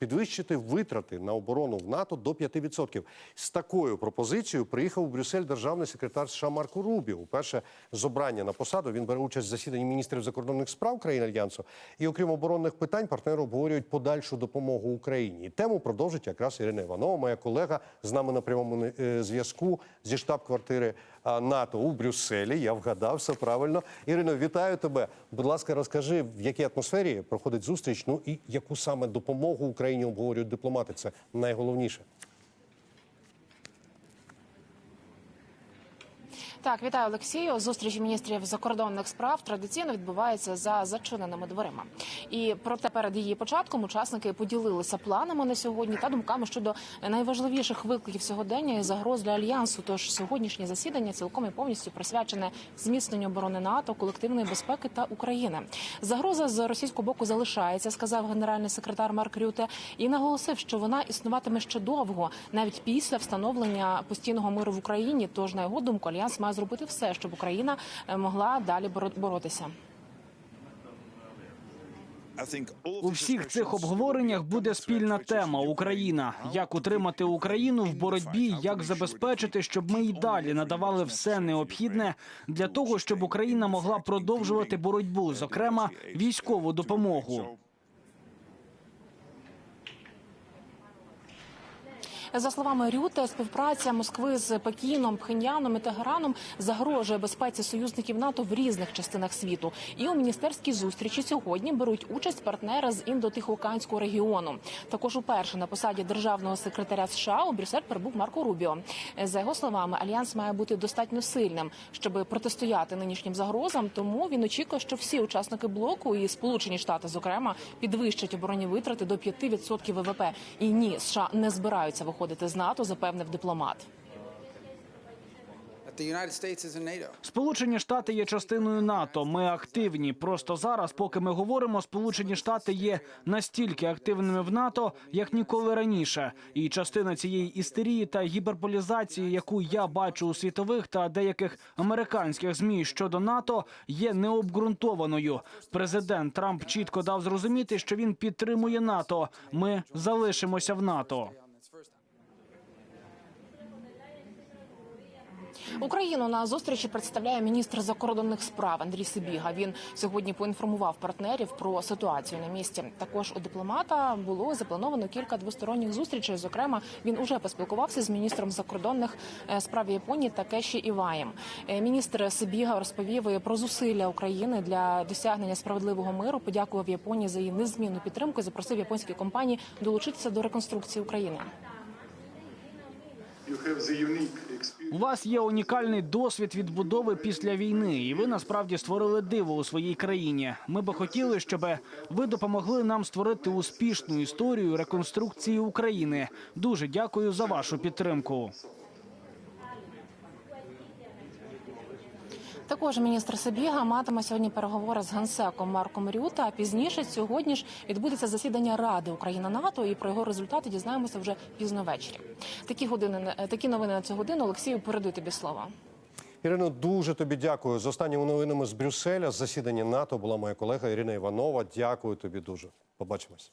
підвищити витрати на оборону в НАТО до 5%. З такою пропозицією приїхав у Брюссель державний секретар США Марко Рубіо. Уперше з обрання на посаду він бере участь в засіданні міністрів закордонних справ країн альянсу. І окрім оборонних питань, партнери обговорюють подальшу допомогу Україні. І тему продовжить якраз Ірина Іванова, моя колега з нами на прямому е, зв'язку зі штаб-квартири НАТО у Брюсселі. Я вгадав все правильно. Ірино, вітаю тебе. Будь ласка, розкажи, в якій атмосфері проходить зустріч. Ну і яку саме допомогу Україні обговорюють дипломати. Це найголовніше. Так, вітаю Олексію. Зустріч міністрів закордонних справ традиційно відбувається за зачиненими дверима. І проте перед її початком учасники поділилися планами на сьогодні та думками щодо найважливіших викликів сьогодення і загроз для альянсу. Тож сьогоднішнє засідання цілком і повністю присвячене зміцненню оборони НАТО, колективної безпеки та України. Загроза з російського боку залишається, сказав генеральний секретар Марк Рюте, і наголосив, що вона існуватиме ще довго, навіть після встановлення постійного миру в Україні. Тож на його думку, альянс має зробити все, щоб Україна е, могла далі боро- боротися. У всіх цих обговореннях буде спільна тема Україна. Як утримати Україну в боротьбі, як забезпечити, щоб ми й далі надавали все необхідне для того, щоб Україна могла продовжувати боротьбу, зокрема військову допомогу. За словами Рюте, співпраця Москви з Пекіном, Пхеньяном і Тегераном загрожує безпеці союзників НАТО в різних частинах світу. І у міністерській зустрічі сьогодні беруть участь партнери з індотихоокеанського регіону. Також уперше на посаді державного секретаря США у Брюссель прибув Марко Рубіо. За його словами, альянс має бути достатньо сильним, щоб протистояти нинішнім загрозам. Тому він очікує, що всі учасники блоку і Сполучені Штати, зокрема, підвищать оборонні витрати до 5% ВВП. І ні, США не збираються виходити з НАТО, запевнив дипломат. Сполучені Штати є частиною НАТО. Ми активні. Просто зараз, поки ми говоримо, Сполучені Штати є настільки активними в НАТО, як ніколи раніше. І частина цієї істерії та гіперполізації, яку я бачу у світових та деяких американських змі щодо НАТО, є необґрунтованою. Президент Трамп чітко дав зрозуміти, що він підтримує НАТО. Ми залишимося в НАТО. Україну на зустрічі представляє міністр закордонних справ Андрій Сибіга. Він сьогодні поінформував партнерів про ситуацію на місці. Також у дипломата було заплановано кілька двосторонніх зустрічей. Зокрема, він уже поспілкувався з міністром закордонних е, справ Японії Такеші Іваєм. Е, Міністр Сибіга розповів про зусилля України для досягнення справедливого миру. Подякував Японії за її незмінну підтримку. і Запросив японські компанії долучитися до реконструкції України. У вас є унікальний досвід відбудови після війни, і ви насправді створили диво у своїй країні. Ми би хотіли, щоб ви допомогли нам створити успішну історію реконструкції України. Дуже дякую за вашу підтримку. Також міністр Сибіга матиме сьогодні переговори з генсеком Марком Рюта. А пізніше сьогодні ж відбудеться засідання Ради Україна НАТО. І про його результати дізнаємося вже пізно ввечері. Такі години такі новини на цю годину. Олексію, передаю тобі слово. Ірино, дуже тобі дякую. З останніми новинами з Брюсселя з засідання НАТО була моя колега Ірина Іванова. Дякую тобі дуже. Побачимось.